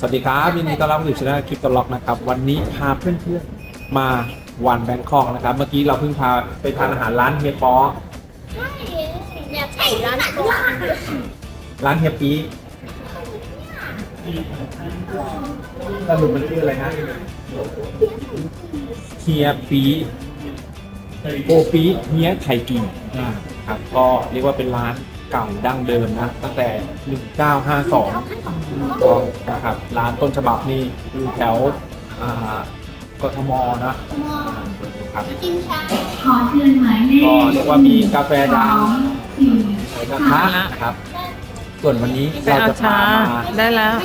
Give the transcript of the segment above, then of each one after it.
สวัสดีครับยินดีต้อนรับสู่ช่องคลิปตล็อกนะครับ วันนี้พาเพื่อนๆมาวันแบงคอกนะครับ เมื่อกี้เราเพิ่งพาไปทานอาหารร้านเฮียป๊อใช่เนี่ยไข่ร้านก่อนร้านเฮียปีสรุปมันชื่ออะไรนะเฮียปีโอปีเฮียไข่กีอ่าครับก็เรียกว่าเป็นร้าน เก่าดั้งเดิมนะ ตั้งแต่ 1952ก็นะครับร้านต้นฉบับนี่อยู่แถวอ่ากทมนะครับกินชาขอเชิญหมายเลขก็เรียกว่ามีกาแฟสดัองงสี่ใส่กระทะนะครับ ส่วนวันนี้ไปเราเอาจะชาพามาได้แล้ว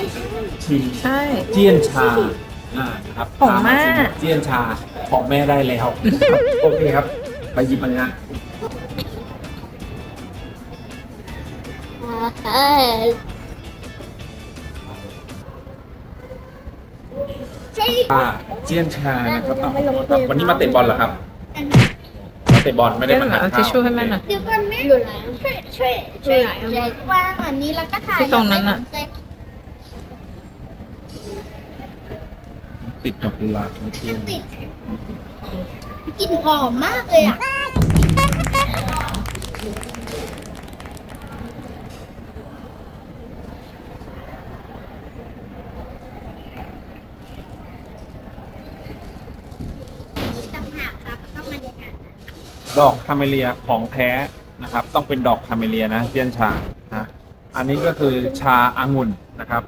ชิมใช่ เจี้ยนชาอ่านะครับของแม่ พาาชิเจี้ยนชาของแม่ได้แล้ว โอเคครับ ไปหยิบมาเลยนะ ออใช่อ่าเจี้ยนชานะครับอ้าวครับวันนี้มาเตะบอลเหรอครับมาเตะบอลไม่ได้เล่นมาเหรอทานเอาทิข้าชวชู่ให้แม่หน่อยเดี๋ยวก่อนแม่อยู่ไหนช่วยช่วยช่วยช่วยว่างอันนี้แล้วก็ถ่ายที่ตรงนั้นน่ะ ติดกับกุหลาบเจี้ยนติดกลิ่นหอมมากเลยอะต่างหากครับต้องบรรยากาศ ดอกคาเมเลียของแท้นะครับ ต้องเป็นดอกคาเมเลียนะเจี้ยนชานะอันนี้ก็คือชาอางุ่นนะครับ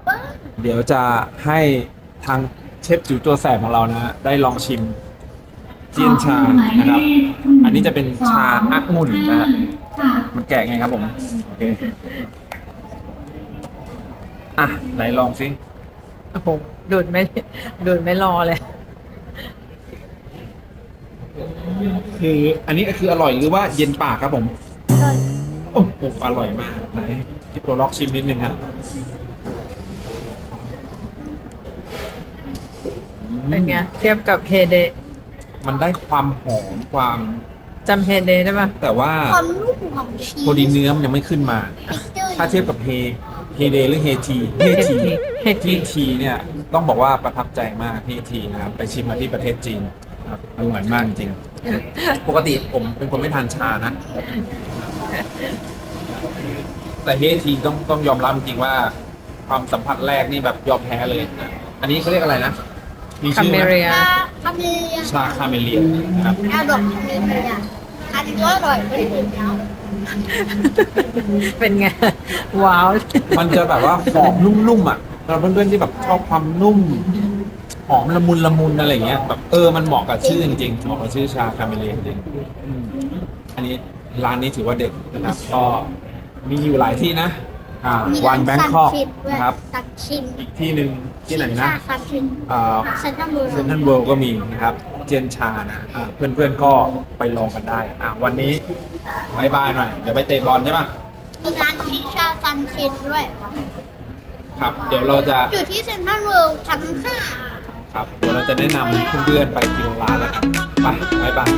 เดี๋ยวจะให้ทางเชฟจิ๋วตัวแสบของเรานะได้ลองชิมเจี้ยนชานะครับ อันนี้จะเป็นชาองุ่นนะฮะมันแกะไงครับผมโอเคอะไหนลองสิโอ้โหดูดไม่ดูดไม่รอเลย คืออันนี้คืออร่อยหรือว่าเย็นปากครับผมโอ้โหอร่อยมากไหนที่ตัวล็อกชิมนิดนึงครับเป็นไงเทียบกับเฮเดมันได้ความหอมความจำเฮเดได้ปะแต่ว่าความนุ่มของชีสพอดีเนื้อมันยังไม่ขึ้นมา ถ้าเทียบกับเฮเฮเดหรือเฮทีเฮทีเฮทีทีทีเนี่ยต้องบอกว่าประทับใจมากที่ทีนะครับไปชิมมาที่ประเทศจีน ครับอร่อยมากจริง ปกติผมเป็นคนไม่ทานชานะ แต่เฮทีต้องต้องยอมรับจริงๆว่า ความสัมผัสแรกนี่แบบยอมแพ้เลยนะอันนี้เขาเรียกอะไรนะมีคาชื่อเมไหมเรียชาคาเมเลียชาคาเมเลียนะครับชาดอกคาเมเลียอันนี้ก็อร่อยไม่ถึงแล้วเป็นไง ว้าว มันจะแบบว่าหอมนุ่มๆอะสำหรับเพื่อนๆที่แบบชอบความนุ่ม หอมละมุนละมุนอะไรเงี้ยแบบเออมันเหมาะกับชื่อจริงๆเหมาะกับชื่อชาคาเมเลียจริงๆอืมอันนี้ร้านนี้ถือว่าเด็ดนะครับก็มีอยู่หลายที่นะอ่าวันแบงคอกนะครับ ตักชิมอีกที่หนึ่งที่ไหนนะชาคาชิมอ่าเซนทรัลเวิลเซนด์ทรัลเวิลด์ก็มีนะครับ เจยนชานะอ่าเพื่อนๆก็ไปลองกันได้อ่าวันนี้บายบายหน่อยเดี๋ยวไปเตะบอลใช่ปะมีร้านที่ชาซันชินด้วย ครับ เดี๋ยวเราจะอยู่ที่เซนทรัลเวิลด์ชั้นห้า จะแนะนำเพื่อนๆไปกินรงร้านแล้วกันไปบายบาย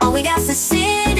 All we got to sin.